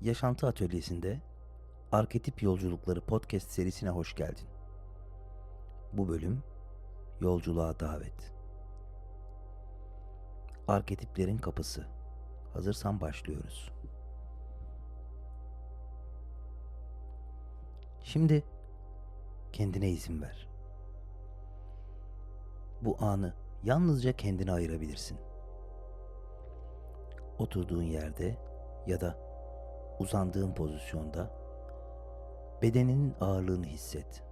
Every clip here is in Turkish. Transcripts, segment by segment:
Yaşantı Atölyesi'nde Arketip Yolculukları podcast serisine hoş geldin. Bu bölüm Yolculuğa Davet. Arketiplerin Kapısı. Hazırsan başlıyoruz. Şimdi kendine izin ver. Bu anı yalnızca kendine ayırabilirsin. Oturduğun yerde ya da uzandığın pozisyonda bedeninin ağırlığını hisset.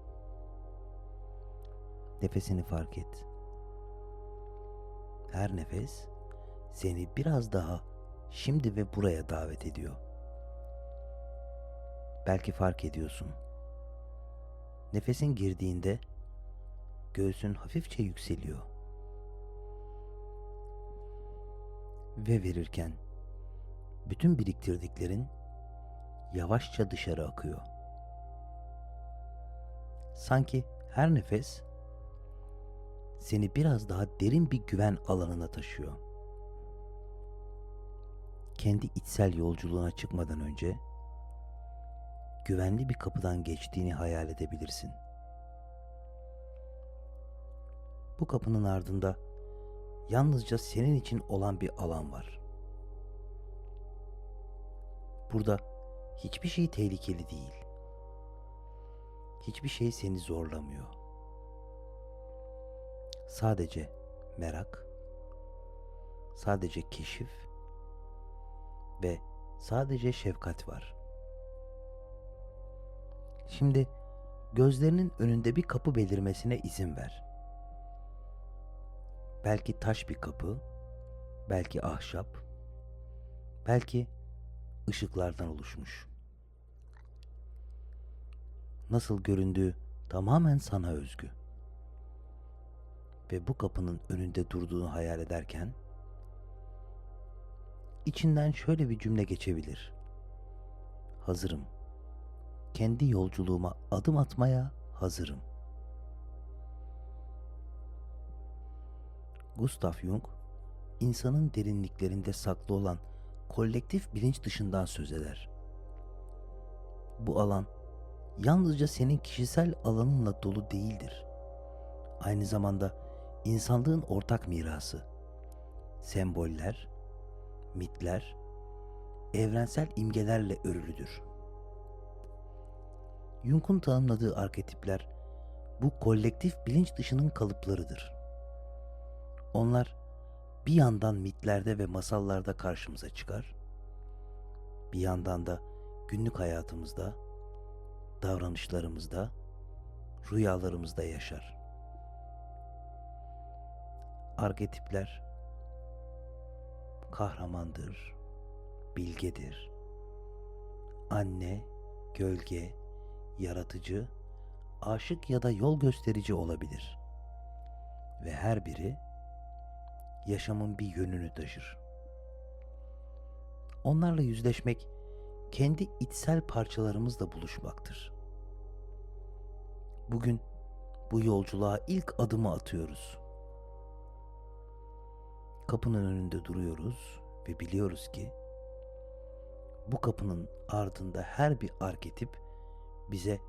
Nefesini fark et. Her nefes seni biraz daha şimdi ve buraya davet ediyor. Belki fark ediyorsun. Nefesin girdiğinde göğsün hafifçe yükseliyor. Ve verirken bütün biriktirdiklerin yavaşça dışarı akıyor. Sanki her nefes seni biraz daha derin bir güven alanına taşıyor. Kendi içsel yolculuğuna çıkmadan önce güvenli bir kapıdan geçtiğini hayal edebilirsin. Bu kapının ardında yalnızca senin için olan bir alan var. Burada hiçbir şey tehlikeli değil. Hiçbir şey seni zorlamıyor. Sadece merak, sadece keşif ve sadece şefkat var. Şimdi gözlerinin önünde bir kapı belirmesine izin ver. Belki taş bir kapı, belki ahşap, belki ışıklardan oluşmuş. Nasıl göründüğü tamamen sana özgü. Ve bu kapının önünde durduğunu hayal ederken içinden şöyle bir cümle geçebilir. Hazırım. Kendi yolculuğuma adım atmaya hazırım. Gustav Jung, insanın derinliklerinde saklı olan kolektif bilinç dışından söz eder. Bu alan yalnızca senin kişisel alanınla dolu değildir. Aynı zamanda insanlığın ortak mirası. Semboller, mitler, evrensel imgelerle örülüdür. Jung'un tanımladığı arketipler bu kolektif bilinç dışının kalıplarıdır. Onlar bir yandan mitlerde ve masallarda karşımıza çıkar, bir yandan da günlük hayatımızda, davranışlarımızda, rüyalarımızda yaşar. Arketipler kahramandır, bilgedir, anne, gölge, yaratıcı, aşık ya da yol gösterici olabilir. Ve her biri yaşamın bir yönünü taşır. Onlarla yüzleşmek kendi içsel parçalarımızla buluşmaktır. Bugün bu yolculuğa ilk adımı atıyoruz. Kapının önünde duruyoruz ve biliyoruz ki bu kapının ardında her bir arketip bize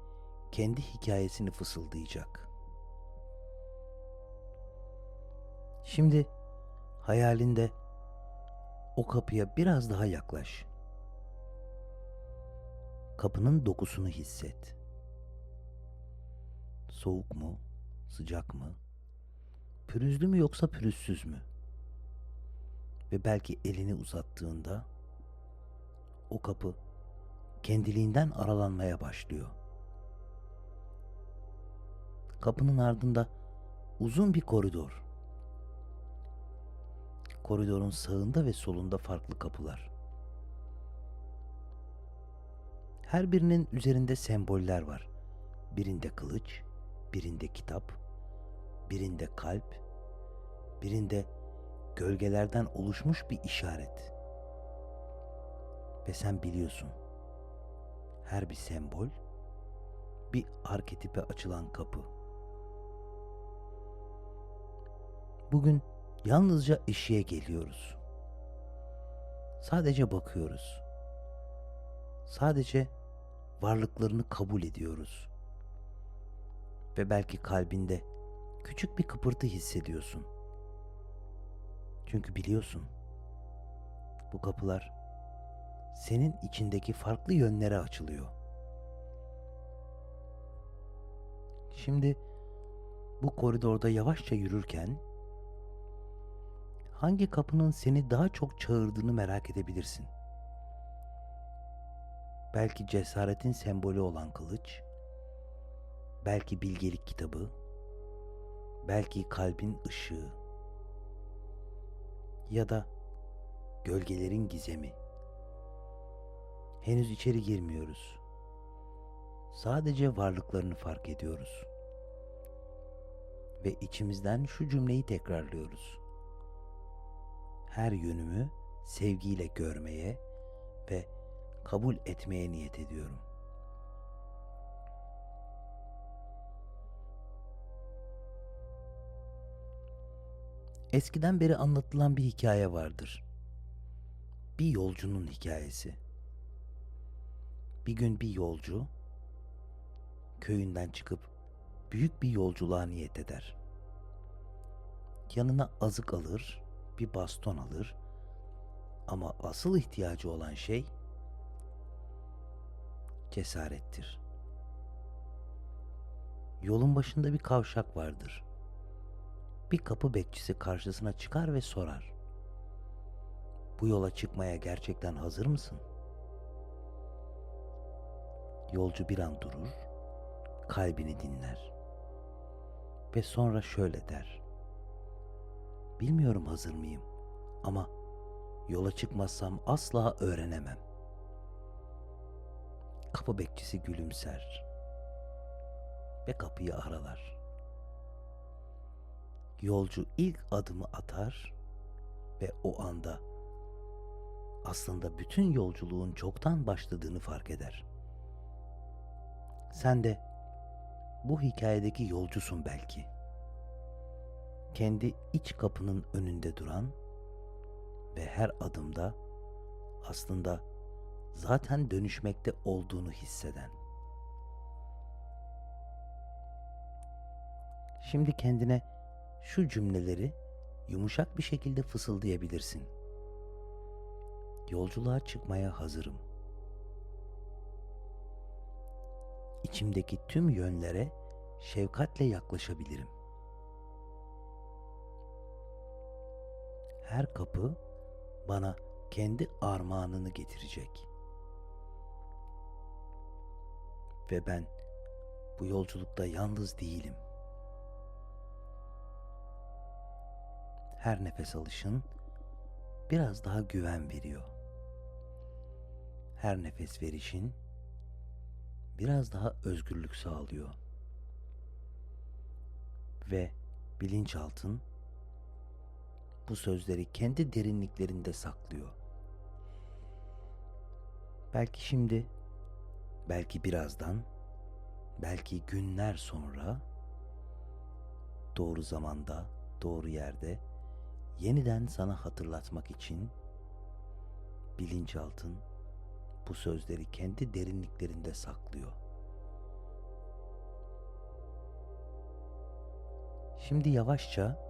kendi hikayesini fısıldayacak. Şimdi hayalinde o kapıya biraz daha yaklaş. Kapının dokusunu hisset. Soğuk mu, sıcak mı? Pürüzlü mü yoksa pürüzsüz mü? Ve belki elini uzattığında o kapı kendiliğinden aralanmaya başlıyor. Kapının ardında uzun bir koridor. Koridorun sağında ve solunda farklı kapılar. Her birinin üzerinde semboller var. Birinde kılıç, birinde kitap, birinde kalp, birinde gölgelerden oluşmuş bir işaret. Ve sen biliyorsun. Her bir sembol bir arketipe açılan kapı. Bugün yalnızca eşiğe geliyoruz. Sadece bakıyoruz. Sadece varlıklarını kabul ediyoruz. Ve belki kalbinde küçük bir kıpırtı hissediyorsun. Çünkü biliyorsun bu kapılar senin içindeki farklı yönlere açılıyor. Şimdi bu koridorda yavaşça yürürken hangi kapının seni daha çok çağırdığını merak edebilirsin. Belki cesaretin sembolü olan kılıç, belki bilgelik kitabı, belki kalbin ışığı ya da gölgelerin gizemi. Henüz içeri girmiyoruz. Sadece varlıklarını fark ediyoruz. Ve içimizden şu cümleyi tekrarlıyoruz. Her yönümü sevgiyle görmeye ve kabul etmeye niyet ediyorum. Eskiden beri anlatılan bir hikaye vardır. Bir yolcunun hikayesi. Bir gün bir yolcu köyünden çıkıp büyük bir yolculuğa niyet eder. Yanına azık alır, bir baston alır ama asıl ihtiyacı olan şey cesarettir. Yolun başında bir kavşak vardır. Bir kapı bekçisi karşısına çıkar ve sorar. Bu yola çıkmaya gerçekten hazır mısın? Yolcu bir an durur, kalbini dinler ve sonra şöyle der. Bilmiyorum hazır mıyım ama yola çıkmazsam asla öğrenemem. Kapı bekçisi gülümser ve kapıyı aralar. Yolcu ilk adımı atar ve o anda aslında bütün yolculuğun çoktan başladığını fark eder. Sen de bu hikayedeki yolcusun belki. Kendi iç kapının önünde duran ve her adımda aslında zaten dönüşmekte olduğunu hisseden. Şimdi kendine şu cümleleri yumuşak bir şekilde fısıldayabilirsin. Yolculuğa çıkmaya hazırım. İçimdeki tüm yönlere şefkatle yaklaşabilirim. Her kapı bana kendi armağanını getirecek. Ve ben bu yolculukta yalnız değilim. Her nefes alışın biraz daha güven veriyor. Her nefes verişin biraz daha özgürlük sağlıyor. Ve bilinçaltın bu sözleri kendi derinliklerinde saklıyor. Belki şimdi, belki birazdan, belki günler sonra doğru zamanda, doğru yerde yeniden sana hatırlatmak için bilinçaltın bu sözleri kendi derinliklerinde saklıyor. Şimdi yavaşça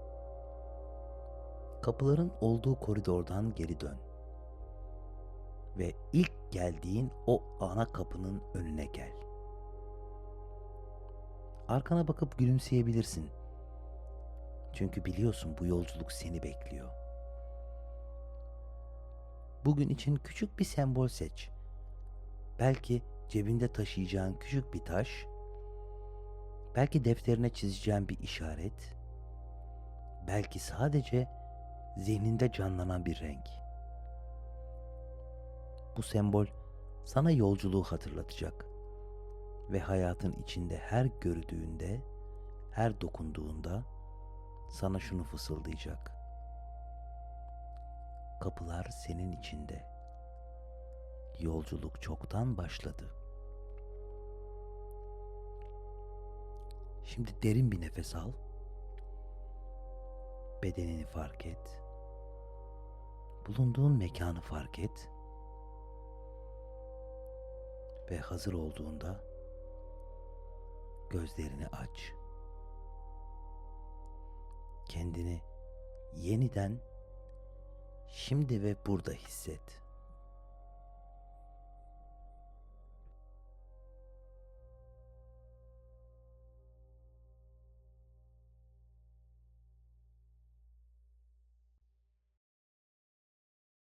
kapıların olduğu koridordan geri dön. Ve ilk geldiğin o ana kapının önüne gel. Arkana bakıp gülümseyebilirsin. Çünkü biliyorsun bu yolculuk seni bekliyor. Bugün için küçük bir sembol seç. Belki cebinde taşıyacağın küçük bir taş, belki defterine çizeceğin bir işaret, belki sadece zihninde canlanan bir renk. Bu sembol sana yolculuğu hatırlatacak ve hayatın içinde her gördüğünde, her dokunduğunda sana şunu fısıldayacak. Kapılar senin içinde. Yolculuk çoktan başladı. Şimdi derin bir nefes al. Bedenini fark et. Bulunduğun mekanı fark et. Ve hazır olduğunda gözlerini aç. Kendini yeniden şimdi ve burada hisset.